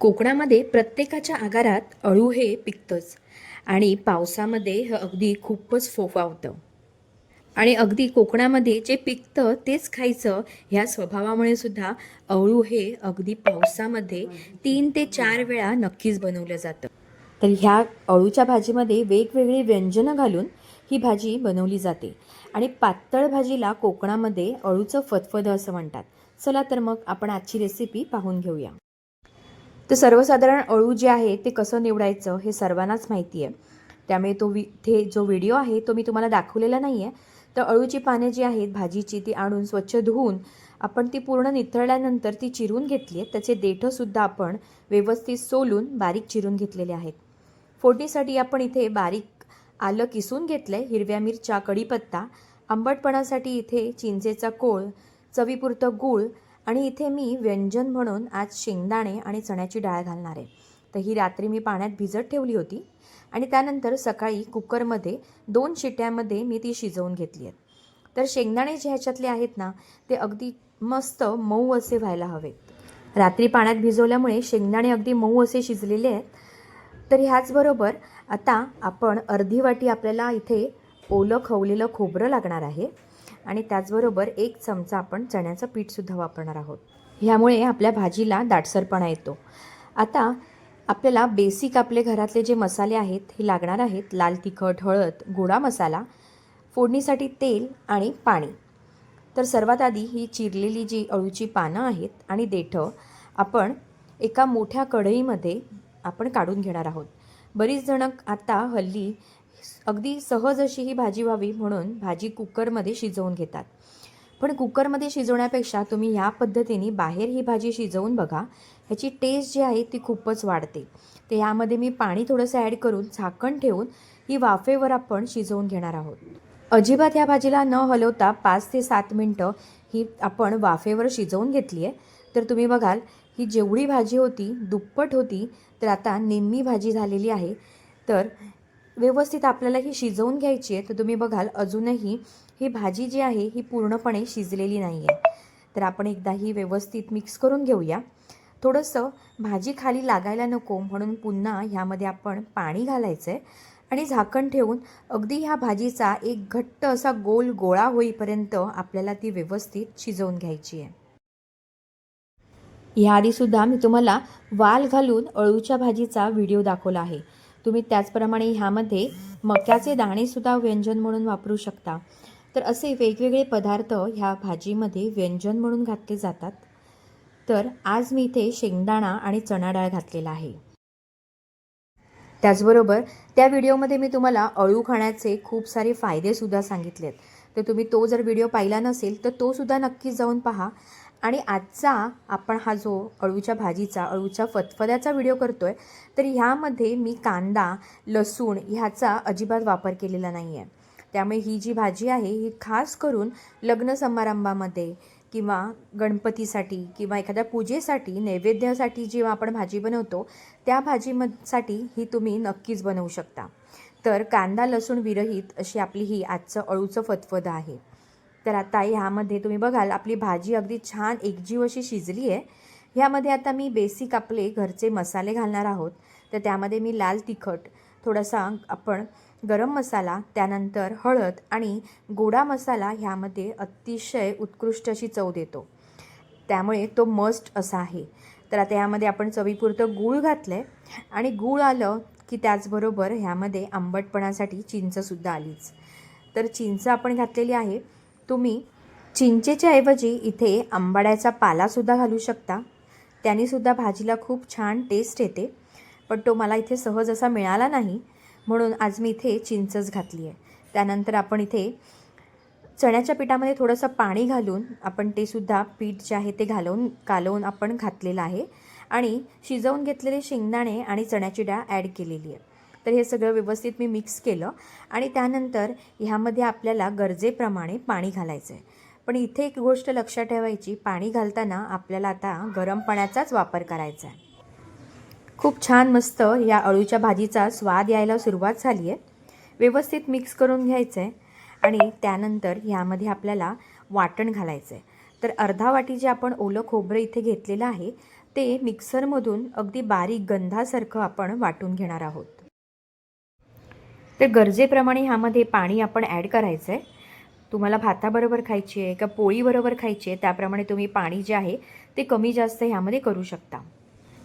कोकणामध्ये प्रत्येकाच्या आगारात अळू हे पिकतंच. आणि पावसामध्ये हे अगदी खूपच फोफावतं आणि अगदी कोकणामध्ये जे पिकतं तेच खायचं ह्या स्वभावामुळे सुद्धा अळू हे अगदी पावसामध्ये तीन ते चार वेळा नक्कीच बनवलं जातं. तर ह्या अळूच्या भाजीमध्ये वेगवेगळी व्यंजनं घालून ही भाजी बनवली जाते. आणि पातळ भाजीला कोकणामध्ये अळूचं फतफद असं म्हणतात. चला तर मग आपण आजची रेसिपी पाहून घेऊया. तर सर्वसाधारण अळू जे आहे ते कसं निवडायचं हे सर्वांनाच माहिती आहे त्यामुळे तो वि ते जो व्हिडिओ आहे तो मी तुम्हाला दाखवलेला नाही आहे तर अळूची पाने जी आहेत भाजीची ती आणून स्वच्छ धुवून आपण ती पूर्ण निथळल्यानंतर ती चिरून घेतली आहे त्याचे देठंसुद्धा आपण व्यवस्थित सोलून बारीक चिरून घेतलेले आहेत. फोडणीसाठी आपण इथे बारीक आलं किसून घेतलं आहे हिरव्या मिरच्या कढीपत्ता आंबटपणासाठी इथे चिंचेचा कोळ चवीपुरतं गूळ आणि इथे मी व्यंजन म्हणून आज शेंगदाणे आणि चण्याची डाळ घालणार आहे. तर ही रात्री मी पाण्यात भिजत ठेवली होती आणि त्यानंतर सकाळी कुकरमध्ये दोन शिट्यामध्ये मी ती शिजवून घेतली आहेत तर शेंगदाणे जे ह्याच्यातले आहेत ना ते अगदी मस्त मऊ असे व्हायला हवेत. रात्री पाण्यात भिजवल्यामुळे शेंगदाणे अगदी मऊ असे शिजलेले आहेत. तर ह्याचबरोबर आता आपण अर्धी वाटी आपल्याला इथे ओलं खवलेलं खोबरं लागणार आहे. आणि त्याचबरोबर एक चमचा आपण चण्याचं पीठसुद्धा वापरणार आहोत. ह्यामुळे आपल्या भाजीला दाटसरपणा येतो. आता आपल्याला बेसिक आपले घरातले जे मसाले आहेत हे लागणार आहेत लाल तिखट हळद गोडा मसाला फोडणीसाठी तेल आणि पाणी. तर सर्वात आधी ही चिरलेली जी अळूची पानं आहेत आणि देठं आपण एका मोठ्या कढईमध्ये आपण काढून घेणार आहोत. बरीच जणं आता हल्ली अगदी सहज अशी ही भाजी व्हावी म्हणून भाजी कुकरमध्ये शिजवून घेतात. पण कुकरमध्ये शिजवण्यापेक्षा तुम्ही ह्या पद्धतीने बाहेर ही भाजी शिजवून बघा. ह्याची टेस्ट जी आहे ती खूपच वाढते. तर यामध्ये मी पाणी थोडंसं ॲड करून झाकण ठेवून ही वाफेवर आपण शिजवून घेणार आहोत. अजिबात ह्या भाजीला न हलवता पाच ते सात मिनटं ही आपण वाफेवर शिजवून घेतली आहे. तर तुम्ही बघाल ही जेवढी भाजी होती दुप्पट होती तर आता निम्मी भाजी झालेली आहे. तर व्यवस्थित आपल्याला ही शिजवून घ्यायची आहे तर तुम्ही बघाल अजूनही ही भाजी जी आहे ही पूर्णपणे शिजलेली नाही आहे. तर आपण एकदा ही व्यवस्थित मिक्स करून घेऊया. थोडंसं भाजी खाली लागायला नको म्हणून पुन्हा ह्यामध्ये आपण पाणी घालायचं आहे आणि झाकण ठेवून अगदी ह्या भाजीचा एक घट्ट असा गोल गोळा होईपर्यंत आपल्याला ती व्यवस्थित शिजवून घ्यायची आहे. ह्याआधीसुद्धा मी तुम्हाला वाल घालून अळूच्या भाजीचा व्हिडिओ दाखवला आहे. तुम्ही त्याचप्रमाणे ह्यामध्ये मक्याचे दाणेसुद्धा व्यंजन म्हणून वापरू शकता. तर असे वेगवेगळे पदार्थ ह्या भाजीमध्ये व्यंजन म्हणून घातले जातात. तर आज मी इथे शेंगदाणा आणि चणा डाळ घातलेला आहे. त्याचबरोबर त्या व्हिडिओमध्ये मी तुम्हाला अळू खाण्याचे खूप सारे फायदेसुद्धा सांगितलेत. तर तुम्ही तो जर व्हिडिओ पाहिला नसेल तर तोसुद्धा नक्कीच जाऊन पहा. आणि आजचा आपण हा जो अळूच्या भाजीचा अळूच्या फतफद्याचा व्हिडिओ करतो आहे तर ह्यामध्ये मी कांदा लसूण ह्याचा अजिबात वापर केलेला नाही आहे त्यामुळे ही जी भाजी आहे ही खास करून लग्न समारंभामध्ये किंवा गणपतीसाठी किंवा एखाद्या पूजेसाठी नैवेद्यासाठी जेव्हा आपण भाजी बनवतो त्या भाजीमध्ये ही तुम्ही नक्कीच बनवू शकता. तर कांदा लसूण विरहित अशी आपली ही आजचं अळूचं फतफद आहे. तर आता ह्यामध्ये तुम्ही बघाल आपली भाजी अगदी छान एकजीव अशी शिजली आहे. ह्यामध्ये आता मी बेसिक आपले घरचे मसाले घालणार आहोत. तर त्यामध्ये मी लाल तिखट थोडासा आपण गरम मसाला त्यानंतर हळद आणि गोडा मसाला ह्यामध्ये अतिशय उत्कृष्ट अशी चव देतो. त्यामुळे तो मस्ट असा आहे. तर आता ह्यामध्ये आपण चवीपुरतं गूळ घातलं आहे आणि गूळ आलं की त्याचबरोबर ह्यामध्ये आंबटपणासाठी चिंचसुद्धा आलीच. तर चिंच आपण घातलेली आहे. तुम्ही चिंचेच्या ऐवजी इथे आंबाड्याचा पालासुद्धा घालू शकता. त्यानेसुद्धा भाजीला खूप छान टेस्ट येते. पण तो मला इथे सहज असा मिळाला नाही. म्हणून आज मी इथे चिंचच घातली आहे. त्यानंतर आपण इथे चण्याच्या पिठामध्ये थोडंसं पाणी घालून आपण ते सुद्धा पीठ जे आहे ते घालवून कालवून आपण घातलेलं आहे. आणि शिजवून घेतलेले शेंगदाणे आणि चण्याची डाळ ॲड केलेली आहे. तर हे सगळं व्यवस्थित मी मिक्स केलं. आणि त्यानंतर ह्यामध्ये आपल्याला गरजेप्रमाणे पाणी घालायचं आहे पण इथे एक गोष्ट लक्षात ठेवायची पाणी घालताना आपल्याला आता गरम पाण्याचाच वापर करायचा आहे खूप छान मस्त या अळूच्या भाजीचा स्वाद यायला सुरुवात झाली आहे व्यवस्थित मिक्स करून घ्यायचं आहे आणि त्यानंतर ह्यामध्ये आपल्याला वाटण घालायचं आहे तर अर्धा वाटी जे आपण ओलं खोबरं इथे घेतलेलं आहे ते मिक्सरमधून अगदी बारीक गंधासारखं आपण वाटून घेणार आहोत. तर गरजेप्रमाणे ह्यामध्ये पाणी आपण ॲड करायचं आहे तुम्हाला भाताबरोबर खायची आहे का पोळीबरोबर खायची आहे त्याप्रमाणे तुम्ही पाणी जे आहे ते कमी जास्त ह्यामध्ये करू शकता.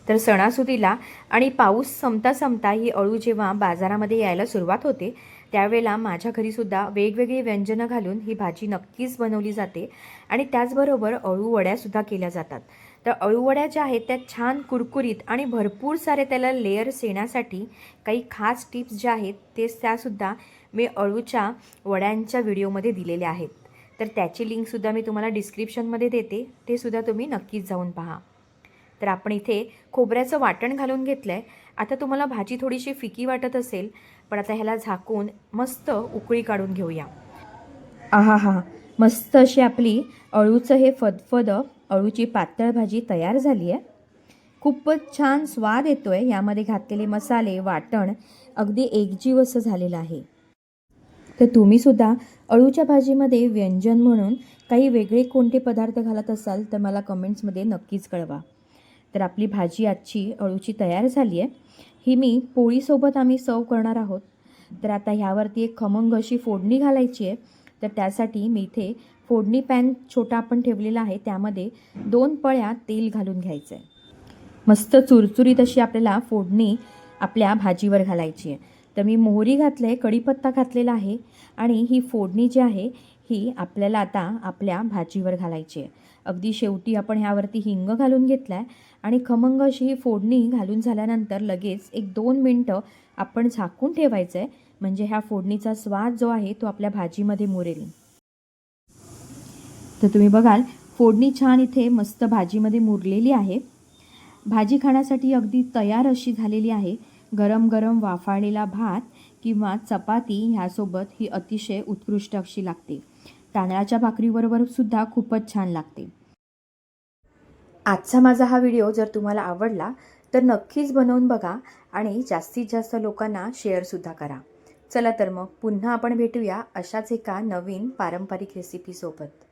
तर सणासुदीला आणि पाऊस संपता संपता ही अळू जेव्हा बाजारामध्ये यायला सुरुवात होते त्यावेळेला माझ्या घरीसुद्धा वेगवेगळी व्यंजनं घालून ही भाजी नक्कीच बनवली जाते आणि त्याचबरोबर अळूवड्यासुद्धा केल्या जातात. तर अळूवड्या ज्या आहेत त्या छान कुरकुरीत आणि भरपूर सारे त्याला लेयर्स येण्यासाठी काही खास टिप्स ज्या आहेत ते त्यासुद्धा मी अळूच्या वड्यांच्या व्हिडिओमध्ये दिलेल्या आहेत. तर त्याची लिंकसुद्धा मी तुम्हाला डिस्क्रिप्शनमध्ये देते. ते सुद्धा तुम्ही नक्कीच जाऊन पहा. तर आपण इथे खोबऱ्याचं वाटण घालून घेतलं आहे आता तुम्हाला भाजी थोडीशी फिकी वाटत असेल पण आता ह्याला झाकून मस्त उकळी काढून घेऊया. आहा हा मस्त अशी आपली अळूचं हे फदफद अळूची पातळ भाजी तयार झाली आहे. खूपच छान स्वाद येतो आहे यामध्ये घातलेले मसाले वाटण अगदी एकजीव असं झालेलं आहे. तर तुम्हीसुद्धा अळूच्या भाजीमध्ये व्यंजन म्हणून काही वेगळे कोणते पदार्थ घालत असाल तर मला कमेंट्समध्ये नक्कीच कळवा. तर आपली भाजी आजची अळूची तयार झाली आहे. ही मी पोळीसोबत आम्ही सर्व करणार आहोत. तर आता ह्यावरती एक खमंग अशी फोडणी घालायची आहे. तर त्यासाठी मी इथे फोडणी पॅन छोटा आपण ठेवलेला आहे. त्यामध्ये दोन पळ्या तेल घालून घ्यायचं आहे मस्त चुरचुरीत अशी आपल्याला फोडणी आपल्या भाजीवर घालायची आहे. तर मी मोहरी घातलं आहे कढीपत्ता घातलेला आहे आणि ही फोडणी जी आहे ही आपल्याला आता आपल्या भाजीवर घालायची आहे. अगदी शेवटी आपण ह्यावरती हिंग घालून घेतला आहे आणि खमंग अशी ही फोडणी घालून झाल्यानंतर लगेच एक दोन मिनटं आपण झाकून ठेवायचं आहे म्हणजे ह्या फोडणीचा स्वाद जो आहे तो आपल्या भाजीमध्ये मुरेल. तर तुम्ही बघाल फोडणी छान इथे मस्त भाजीमध्ये मुरलेली आहे. भाजी खाण्यासाठी अगदी तयार अशी झालेली आहे. गरम गरम वाफाळलेला भात किंवा चपाती ह्यासोबत ही अतिशय उत्कृष्ट अशी लागते. तांदळाच्या भाकरीबरोबर सुद्धा खूपच छान लागते. आजचा माझा हा व्हिडिओ जर तुम्हाला आवडला तर नक्कीच बनवून बघा आणि जास्तीत जास्त लोकांना शेअरसुद्धा करा. चला तर मग पुन्हा आपण भेटूया अशाच एका नवीन पारंपरिक रेसिपीसोबत